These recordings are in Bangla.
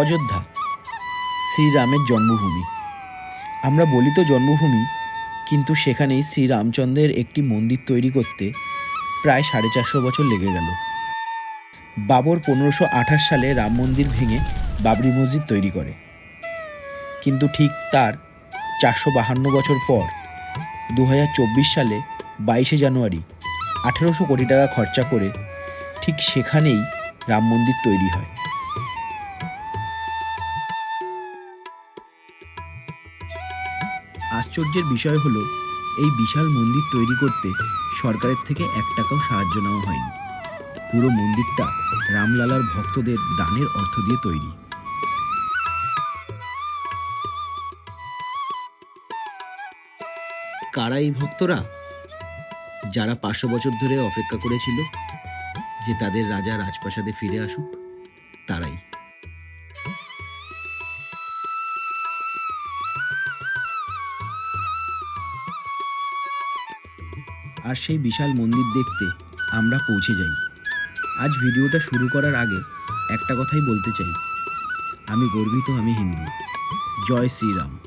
অযোধ্যা। শ্রীরামের জন্মভূমি। আমরা বলি তো জন্মভূমি, কিন্তু সেখানেই শ্রীরামচন্দ্রের একটি মন্দির তৈরি করতে প্রায় সাড়ে চারশো বছর লেগে গেল। বাবর পনেরোশো আঠাশ সালে রাম মন্দির ভেঙে বাবরি মসজিদ তৈরি করে। কিন্তু ঠিক তার চারশো বাহান্ন বছর পর দু হাজার চব্বিশ সালে বাইশে জানুয়ারি, আঠেরোশো কোটি টাকা খরচা করে ঠিক সেখানেই রাম মন্দির তৈরি হয়। আশ্চর্যের বিষয় হলো, এই বিশাল মন্দির তৈরি করতে সরকারের থেকে এক টাকাও সাহায্য নেওয়া হয়নি। পুরো মন্দিরটা রামলালার ভক্তদের দানের অর্থ দিয়ে তৈরি। কারা এই ভক্তরা? যারা পাঁচশো বছর ধরে অপেক্ষা করেছিল যে তাদের রাজা রাজপ্রাসাদে ফিরে আসুক, তারাই। আর সেই বিশাল মন্দির দেখতে আমরা পৌঁছে যাই। আজ ভিডিওটা শুরু করার আগে একটা কথাই বলতে চাই। আমি গর্বিত, আমি হিন্দু। জয় Shriram.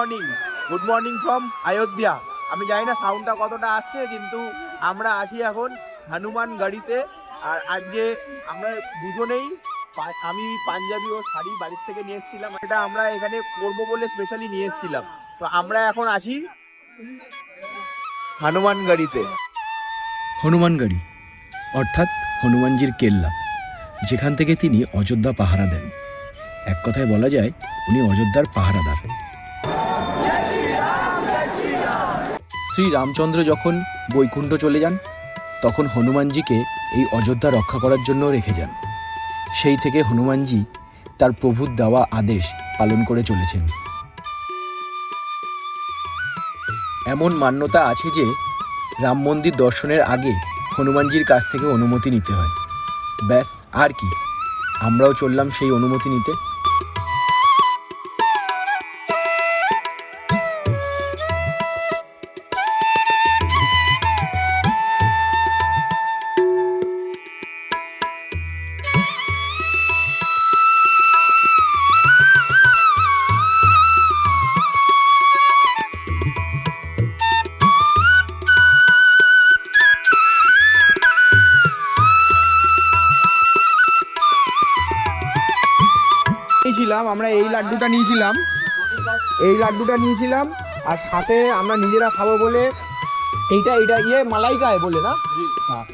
Morning good morning from Ayodhya আমি জানি না সাউন্ডটা কতটা আসছে, কিন্তু আমরা আছি এখন হনুমান গাড়িতে। আর আজকে আমরা দুজনেই আমি পাঞ্জাবি ও শাড়ি বাড়ির থেকে নিয়ে এসেছিলাম। এটা আমরা এখানে করব বলে স্পেশালি নিয়ে এসেছিলাম। তো আমরা এখন আছি হনুমান গাড়িতে। হনুমান গাড়ি, অর্থাৎ হনুমানজির কেল্লা, যেখান থেকে তিনি অযোধ্যা পাহারা দেন। এক কথায় বলা যায়, উনি অযোধ্যার পাহারাদার। শ্রী রামচন্দ্র যখন বৈকুণ্ঠ চলে যান, তখন হনুমানজিকে এই অযোধ্যা রক্ষা করার জন্য রেখে যান। সেই থেকে হনুমানজি তার প্রভুর দেওয়া আদেশ পালন করে চলেছেন। এমন মান্যতা আছে যে, রাম মন্দির দর্শনের আগে হনুমানজির কাছ থেকে অনুমতি নিতে হয়। ব্যাস, আর কি। আমরাও চললাম সেই অনুমতি নিতে। নিয়েছিলাম আমরা এই লাড্ডুটা নিয়েছিলাম। এই লাড্ডুটা নিয়েছিলাম আর সাথে আমরা নিজেরা খাব বলে এইটা এটা ইয়ে মালাইকা বলে না? হ্যাঁ,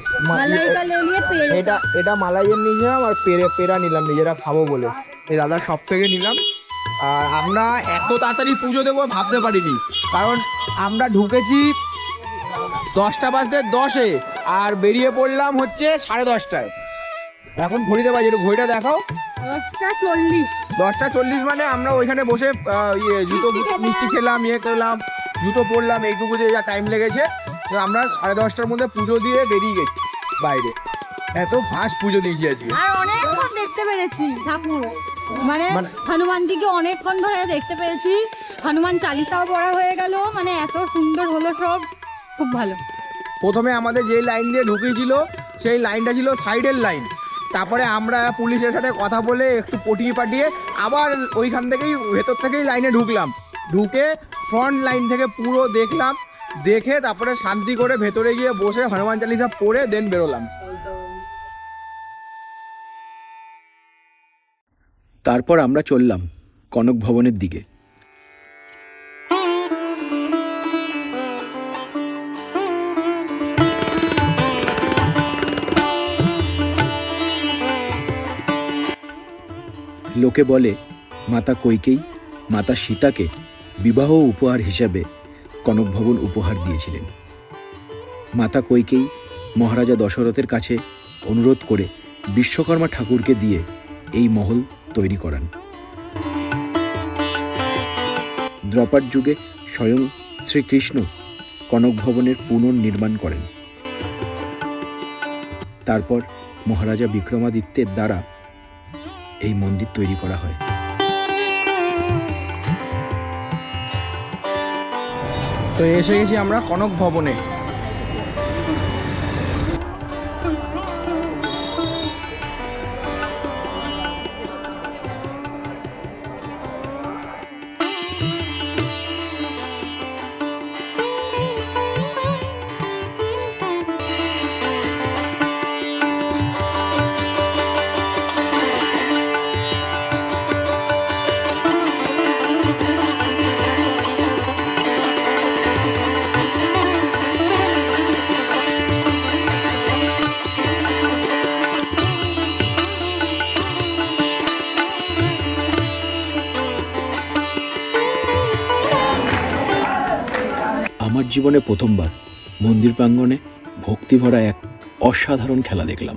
ইয়ে- এটা এটা মালাইয়ের নিলাম আর পেরে পেরা নিলাম নিজেরা খাব বলে। এই দাদা সব থেকে নিলাম। আর আমরা এত তাড়াতাড়ি পুজো দেবো ভাবতে পারিনি কারণ আমরা ঢুকেছি দশটা বাজতে দশে আর বেরিয়ে পড়লাম হচ্ছে সাড়ে দশটায়। এখন ঘড়িতে বাজে একটু ঘড়িটা দেখাও। দশটা চল্লিশ। মানে আমরা ওইখানে বসে আহ, ইয়ে জুতো মিষ্টি খেলাম। ইয়ে খেলাম জুতো পরলাম এইটুকু যে যা টাইম লেগেছে। তো আমরা সাড়ে দশটার মধ্যে পুজো দিয়ে বেরিয়ে গেছি বাইরে। এত ফাস্ট পুজো দিয়েছি আজকে। আর অনেকক্ষণ দেখতে পেরেছি ঠাকুর। মানে মানে- হনুমানজিকে অনেকক্ষণ ধরে দেখতে পেয়েছি। হনুমান চালিসাও পড়া হয়ে গেল। মানে এত সুন্দর হলো সব। খুব ভালো। প্রথমে আমাদের যে লাইন দিয়ে ঢুকিয়েছিল সেই লাইনটা ছিল সাইডের লাইন তারপরে আমরা পুলিশের সাথে কথা বলে একটু পটিয়ে পাঠিয়ে আবার ওইখান থেকেই, ভেতর থেকেই লাইনে ঢুকলাম। ঢুকে ফ্রন্ট লাইন থেকে পুরো দেখলাম। দেখে তারপরে শান্তি করে ভেতরে গিয়ে বসে হনুমান চালিসা পড়ে দেন বেরোলাম। তারপর আমরা চললাম কনক ভবনের দিকে। লোকে বলে, মাতা কৈকেয়ী মাতা সীতাকে বিবাহ উপহার হিসাবে কনক ভবন উপহার দিয়েছিলেন। মাতা কৈকেয়ী মহারাজা দশরথের কাছে অনুরোধ করে বিশ্বকর্মা ঠাকুরকে দিয়ে এই মহল তৈরি করান। দ্রপার যুগে স্বয়ং শ্রীকৃষ্ণ কনক ভবনের পুনর্নির্মাণ করেন। তারপর মহারাজা বিক্রমাদিত্যের দ্বারা এই মন্দির তৈরি করা হয়। তো এসে গেছি আমরা কনক ভবনে। জীবনে প্রথমবার মন্দির প্রাঙ্গণে ভক্তিভরা এক অসাধারণ খেলা দেখলাম।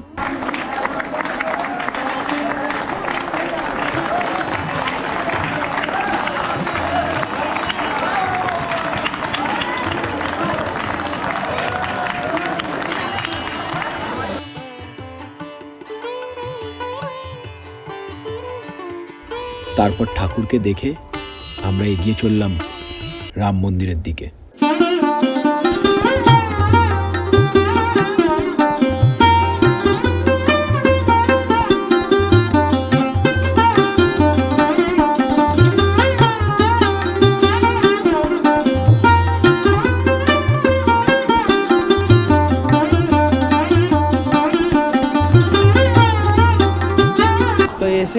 তারপর ঠাকুরকে দেখে আমরা এগিয়ে চললাম রাম মন্দিরের দিকে।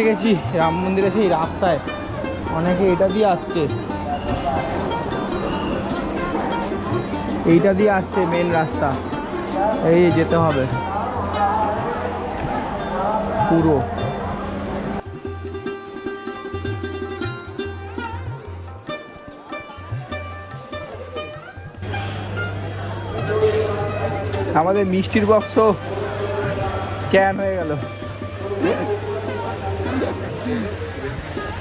এসে গেছি, রাম মন্দিরে সেই রাস্তায়। অনেকে এটা দিয়ে আসছে। এইটা দিয়ে আসছে মেন রাস্তা। এই যেতে হবে। পুরো। আমাদের মিষ্টির বক্সও স্ক্যান হয়ে গেল।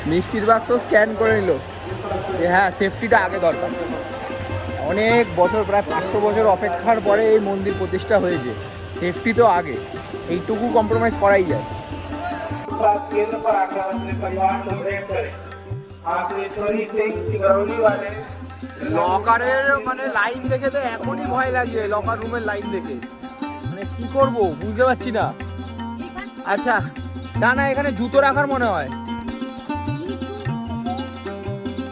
মিষ্টির বাক্স স্ক্যান করে নিল। যে হ্যাঁ সেফটিটা আগে দরকার। অনেক বছর, প্রায় পাঁচশো বছর অপেক্ষার পরে এই মন্দির প্রতিষ্ঠা হয়েছে। সেফটি তো আগে। এইটুকু কম্প্রোমাইজ করাই যায়। লকারের মানে লাইন দেখে তো এখনই ভয় লাগছে লকার রুমের লাইন দেখে। মানে কি করব? বুঝতে পারছি না। আচ্ছা না না, এখানে জুতো রাখার মনে হয়।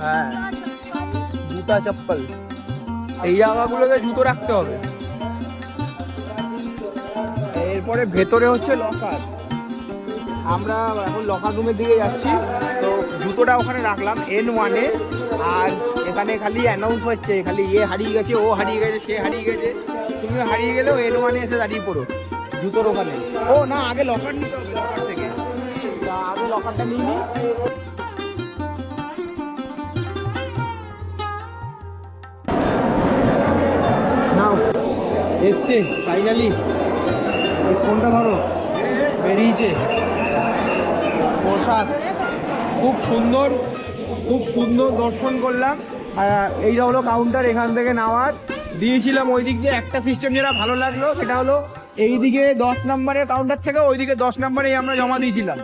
হ্যাঁ। জুতা চপ্পল। এই জায়গাগুলোতে জুতো রাখতে হবে। এরপরে ভেতরে হচ্ছে লকার। আমরা এখন লকার রুমের দিকে যাচ্ছি। তো জুতোটা ওখানে রাখলাম এন ওয়ানে আর এখানে খালি অ্যানাউন্স হচ্ছে, খালি এ হারিয়ে গেছে, ও হারিয়ে গেছে, সে হারিয়ে গেছে। তুমি হারিয়ে গেলেও এন ওয়ানে এসে দাঁড়িয়ে পড়ো, জুতোর ওখানে। ও, না, আগে লকার নিতে হবে লকার থেকে। আগে লকারটা নিয়ে নিই নাও। এসছে ফাইনালি ফোনটা ধরো। বেরিয়েছে। প্রসাদ। খুব সুন্দর খুব সুন্দর দর্শন করলাম। আর এইটা হলো কাউন্টার এখান থেকে নেওয়ার। দিয়েছিলাম ওই দিক দিয়ে একটা সিস্টেম যেটা ভালো লাগল, সেটা হলো এইদিকে দশ নম্বরের কাউন্টার থেকে ওইদিকে দশ নম্বরেই আমরা জমা দিয়েছিলাম।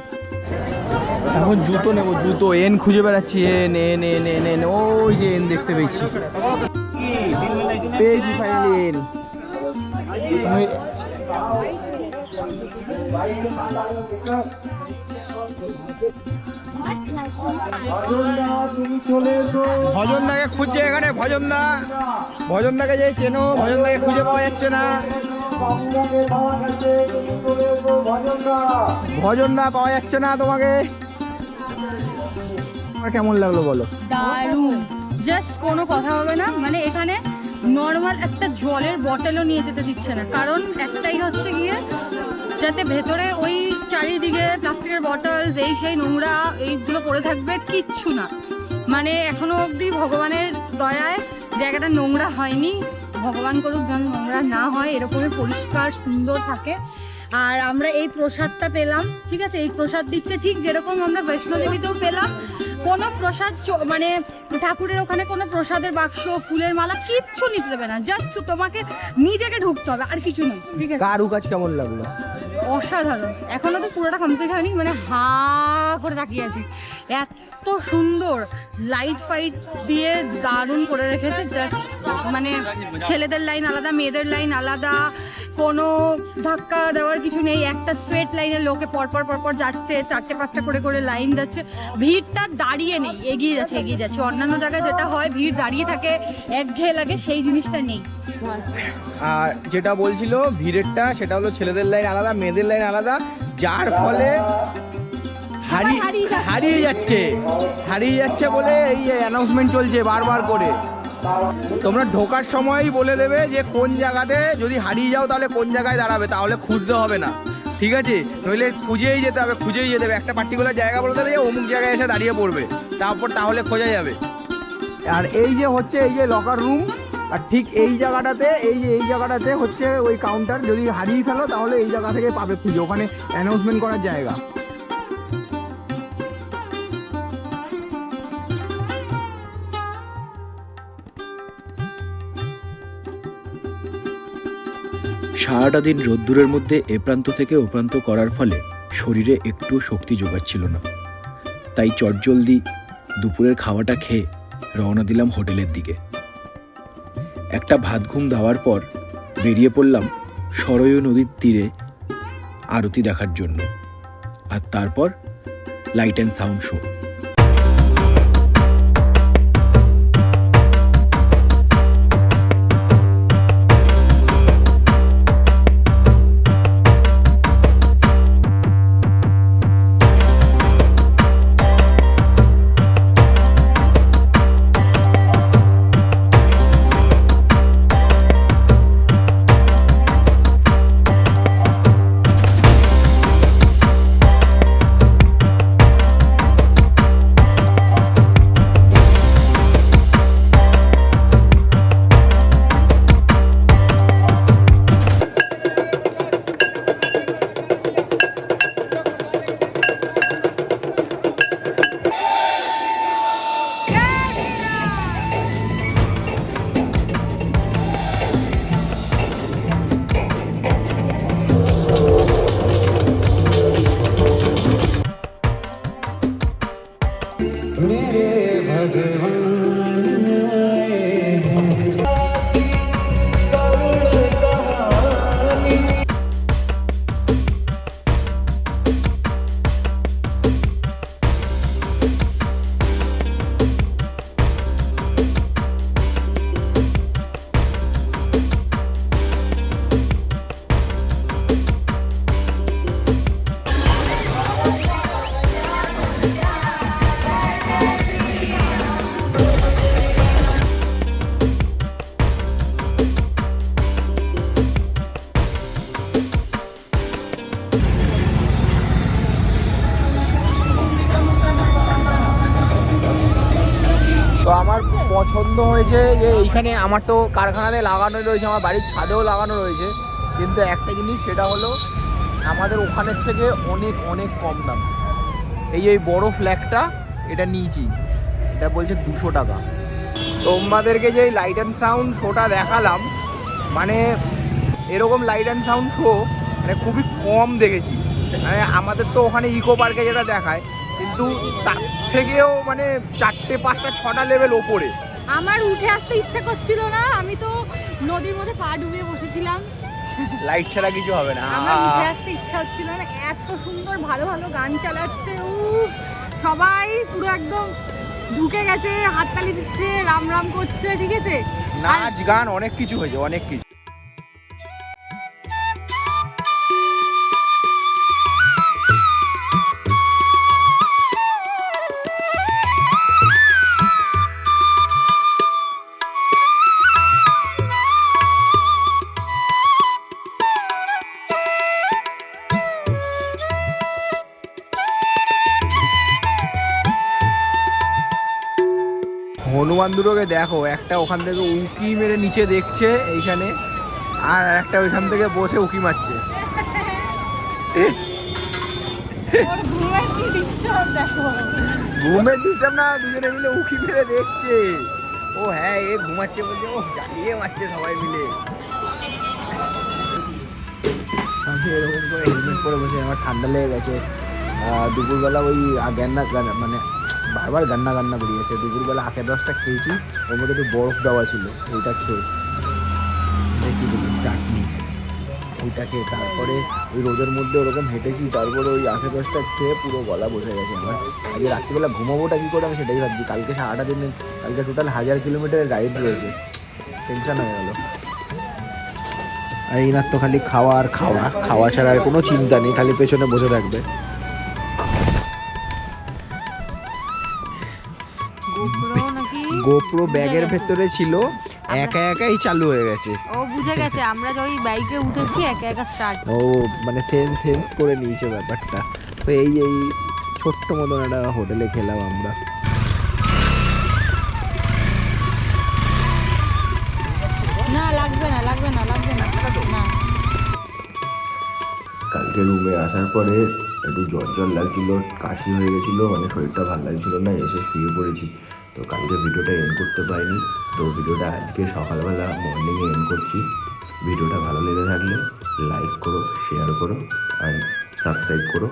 এখন জুতো নেব, জুতো। এন খুঁজে বেড়াচ্ছি, এন এন এন এন এন। ওই যে এন দেখতে পেয়েছি। পেয়েছি ফাইনালি এন। ভজনদাকে খুঁজছে এখানে, ভজনদা। ভজনদাকে যে চেনো, ভজনদাকে খুঁজে পাওয়া যাচ্ছে না। ভজনদা পাওয়া যাচ্ছে না তোমাকে। কেমন লাগল বলো? দারুণ। জাস্ট কোনো কথা হবে না। মানে এখানে নর্মাল একটা জলের বটলও নিয়ে যেতে দিচ্ছে না। কারণ একটাই হচ্ছে গিয়ে, যাতে ভেতরে ওই চারিদিকে প্লাস্টিকের বটলস এই সেই নোংরা, এইগুলো পড়ে থাকবে, কিচ্ছু না। মানে এখনও অবধি ভগবানের দয়ায় জায়গাটা নোংরা হয়নি। ভগবান করুক যেন নোংরা না হয়, এরকমই পরিষ্কার, সুন্দর থাকে। আর আমরা এই প্রসাদটা পেলাম, ঠিক আছে? এই প্রসাদ দিচ্ছে ঠিক যেরকম আমরা বৈষ্ণোদেবীতেও পেলাম। কোনো প্রসাদ মানে ঠাকুরের ওখানে কোনো প্রসাদের বাক্স, ফুলের মালা কিচ্ছু নিতে দেবে না। জাস্ট তোমাকে নিজেকে ঢুকতে হবে, আর কিছু নয় ঠিক আছে? কারু কাজ কেমন লাগল? অসাধারণ। এখনও তো পুরোটা কমপ্লিট হয়নি মানে হা করে তাকিয়ে আছি। এত সুন্দর লাইট ফাইট দিয়ে দারুণ করে রেখেছে জাস্ট মানে ছেলেদের লাইন আলাদা, মেয়েদের লাইন আলাদা, কোনো ধাক্কা দেওয়ার কিছু নেই, একটা স্ট্রেট লাইনে লোকে পরপর পরপর যাচ্ছে, চারটে পাঁচটা করে করে লাইন যাচ্ছে। ভিড়টা দাঁড়িয়ে নেই, এগিয়ে যাচ্ছে এগিয়ে যাচ্ছে। অন্যান্য জায়গায় যেটা হয়, ভিড় দাঁড়িয়ে থাকে, একঘেয়ে লাগে, সেই জিনিসটা নেই। আর যেটা বলছিল ভিড়েরটা সেটা হলো ছেলেদের লাইন আলাদা মেয়েদের লাইন আলাদা যার ফলে হারিয়ে হারিয়ে যাচ্ছে। হারিয়ে যাচ্ছে। হারিয়ে যাচ্ছে বলে এই অ্যানাউন্সমেন্ট চলছে বারবার করে। তোমরা ঢোকার সময়ই বলে দেবে যে কোন জায়গাতে যদি হারিয়ে যাও তাহলে কোন জায়গায় দাঁড়াবে তাহলে খুঁজতে হবে না। ঠিক আছে? নইলে খুঁজেই যেতে হবে খুঁজেই যেতে হবে। একটা পার্টিকুলার জায়গা বলে দেবে যে অমুক জায়গায় এসে দাঁড়িয়ে পড়বে। তারপর তাহলে খোঁজা যাবে। আর এই যে হচ্ছে এই যে লকার রুম আর ঠিক এই জায়গাটাতে, এই যে এই জায়গাটাতে হচ্ছে ওই কাউন্টার যদি হারিয়ে ফেলো তাহলে এই জায়গা থেকে পাবে খুঁজে ওখানে অ্যানাউন্সমেন্ট করার জায়গা। সারাটা দিন রোদ্দুরের মধ্যে এ প্রান্ত থেকে ও প্রান্ত করার ফলে শরীরে একটু শক্তি জোগাচ্ছিল না। তাই চটজলদি দুপুরের খাওয়াটা খেয়ে রওনা দিলাম হোটেলের দিকে। একটা ভাত ঘুম দেওয়ার পর বেরিয়ে পড়লাম সরয় নদীর তীরে আরতি দেখার জন্য। আর তারপর লাইট অ্যান্ড সাউন্ড শো এইখানে আমার তো কারখানাতে লাগানো রয়েছে, আমার বাড়ির ছাদেও লাগানো রয়েছে। কিন্তু একটা জিনিস, সেটা হলো আমাদের ওখানের থেকে অনেক অনেক কম দাম। এই এই বড় ফ্ল্যাগটা এটা নিয়েছি। এটা বলছে দুশো টাকা। তোমাদেরকে যে লাইট অ্যান্ড সাউন্ড শোটা দেখালাম মানে এরকম লাইট অ্যান্ড সাউন্ড শো মানে খুবই কম দেখেছি। মানে আমাদের তো ওখানে ইকো পার্কে যেটা দেখায়, কিন্তু তার থেকেও মানে চারটে, পাঁচটা, ছটা লেভেল ওপরে। আমার উঠে আসতে ইচ্ছা করছিল না আমি তো নদীর মধ্যে পা ডুবিয়ে বসেছিলাম। লাইট ছাড়া কিছু হবে না। আমার উঠে আসতে ইচ্ছা হচ্ছিল না এত সুন্দর ভালো ভালো গান চালাচ্ছে উফ সবাই পুরো একদম ঢুকে গেছে হাততালি দিচ্ছে রাম রাম করছে ঠিক আছে? নাচ গান অনেক কিছু হয়েছে অনেক কিছু। হনুমান দুটোকে দেখো, একটা ওখান থেকে উকি মেরে নিচে দেখছে এইখানে, আর একটা ওইখান থেকে বসে উকি মারছে। ঘুমের ডিস্টার্ব না, দুজনে মিলে উকি মেরে দেখছে। ও হ্যাঁ এ ঘুমাচ্ছে বলছে, ও জ্বালিয়ে মারছে সবাই মিলে। এরকম করে হেলমেট পরে বসে আমার ঠান্ডা লেগে গেছে। দুপুরবেলা ওই গান্না গান্না- মানে বারবার গান্না গান্না বেরিয়েছে। দুপুরবেলা আখের দশটা খেয়েছি, ওর মধ্যে একটু বরফ দেওয়া ছিল, ওইটা খেয়ে দেখি বলি চাটনি। ওইটা খেয়ে তারপরে ওই রোদের মধ্যে ওরকম হেঁটেছি, তারপরে ওই আখের দশটা খেয়ে পুরো গলা বসে গেছে। আমার আজকে রাত্রিবেলা ঘুমাবোটা কী করে আমি সেটাই ভাবছি। কালকে সারাটা দিনে, কালকে টোটাল হাজার কিলোমিটারের রাইড রয়েছে। টেনশন হয়ে গেল। আর এনার তো খালি খাওয়া আর খাওয়া। খাওয়া ছাড়া আর কোনো চিন্তা নেই, খালি পেছনে বসে থাকবে। গোপ্রো ব্যাগের ভেতরে ছিল একা একাই চালু হয়ে গেছে। ও বুঝে গেছে আমরা ওই বাইকে উঠেছি একা একা স্টার্ট ও মানে সেন্স সেন্স করে নিয়েছে ব্যাপারটা। তো এই এই ছোট্ট মতন একটা হোটেলে খেলাম আমরা। না লাগবে না লাগবে না লাগবে না না। কালকে রুমে আসার পরে একটু জ্বর জ্বর লাগছিল কাশি হয়ে গেছিল মানে শরীরটা ভালো লাগছিল না এসে শুয়ে পড়েছি। তো কালকে ভিডিওটা এন্ড করতে পারিনি। তো ভিডিওটা আজকে সকালবেলা মর্নিংয়ে এন্ড করছি। ভিডিওটা ভালো লেগে থাকলে লাইক করো শেয়ার করো আর সাবস্ক্রাইব করো।